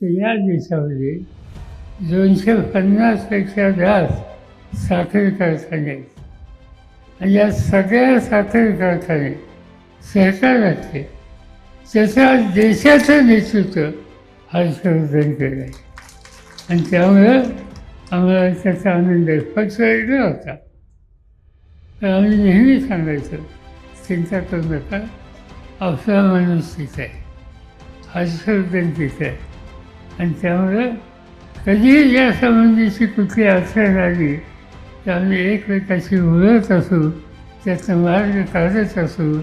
या दिवसामध्ये दोनशे पन्नासपेक्षा जास्त साखर कारखाने आहेत आणि या सगळ्या साखर कारखाने सहकारातले त्याचा देशाचं नेतृत्व हर्षवर्धन केलं. आहे आणि त्यामुळं आम्हाला त्याचा आनंद आहे वेगळा होता. तर आम्ही नेहमी सांगायचो चिंता करू नका आपला माणूस तिथे आहे हर्षवर्धन तिथे आहे आणि त्यामुळं कधीही या संबंधीची कुठली अडचण आली तर आम्ही एकमेकाशी बोलत असू त्याचा मार्ग काढत असू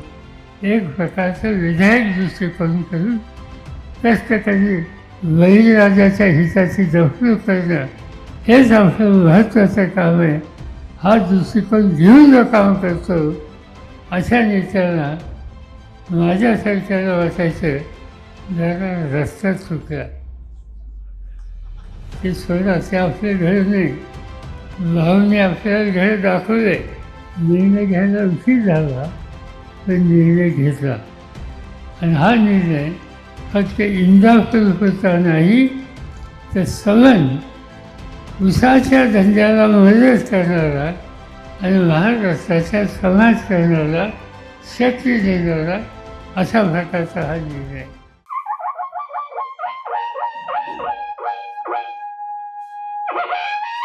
एक प्रकारचं विधायक दृष्टिकोन करून कष्टकरी बळीराजाच्या हिताची जपणूक करणं हेच आमचं महत्त्वाचं काम आहे. हा दृष्टिकोन घेऊन जो काम करतो अशा नेत्यांना माझ्यासारख्याला वाटायचं जरा रस्ता चुकला. ती सोयरा ते आपल्या घरी नाही. भाऊने आपल्याला घरी दाखवले. निर्णय घ्यायला उशीर झाला तर निर्णय घेतला. आणि हा निर्णय फक्त इंदापूर होता नाही तर सवन उसाच्या धंद्याला मदत करणारा आणि महाराष्ट्राच्या समाजकारणाला शक्ती देणारा अशा प्रकारचा हा निर्णय. Woohoo!